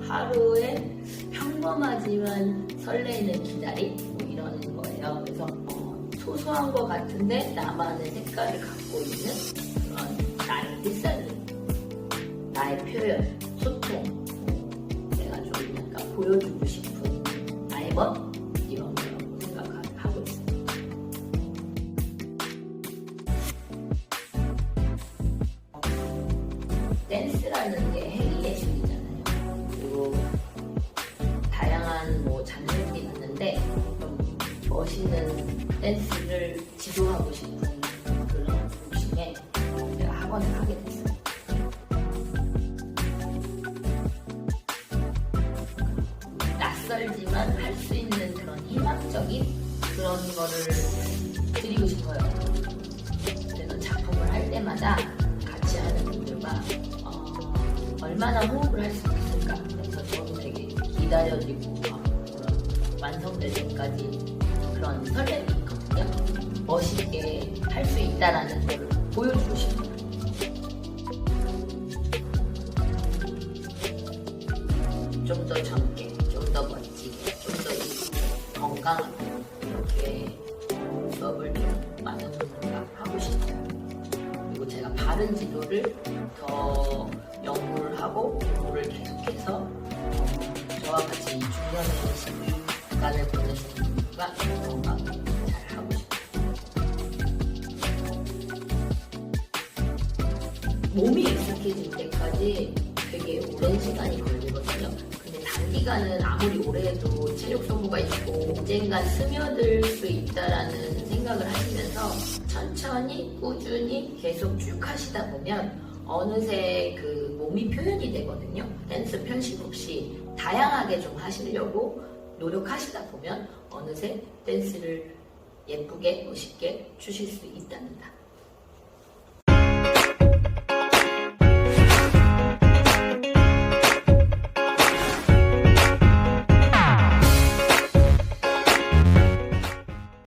하루에 평범하지만 설레는 기다림 뭐 이러는 거예요. 그래서 어, 소소한 것 같은데 나만의 색깔을 갖고 있는 그런 나의 필살기, 나의 표현, 소통, 뭐 내가 좀 약간 보여주고 싶은 나의 멋 이런. 댄스라는 게 있는데 좀 멋있는 댄스를 지도하고 싶은 그런 제가 학원을 하게 됐어요. 낯설지만 할 수 있는 그런 희망적인 그런 거를 드리고 싶어요. 그래서 작품을 할 때마다 같이 하는 분들과 어, 얼마나 호흡을 할 수 있을까 그래서 저는 되게 기다려지고 막 그런 완성될 때까지 그런 설렘이 있거든요. 멋있게 할 수 있다라는 걸 보여주고 싶어요. 좀 더 젊게, 좀 더 멋지게, 좀 더 건강하게 이렇게 수업을 좀 많은 분들과 하고 싶어요. 그리고 제가 바른 지도를 더 연구를 하고 공부를 계속해서 어, 저와 같이 이 중년의 시간을 보내시는 분들과 건강하게 잘 하고 싶어요. 몸이 익숙해질 때까지 되게 오랜 시간이 걸리거든요. 근데 단기간은 아무리 오래 해도 체력 소모가 있고 언젠간 스며들 수 있다라는 생각을 하시면서 천천히 꾸준히 계속 쭉 하시다 보면 어느새 그 몸이 표현이 되거든요. 댄스 편식 없이 다양하게 좀 하시려고 노력하시다 보면 어느새 댄스를 예쁘게 멋있게 추실 수 있답니다.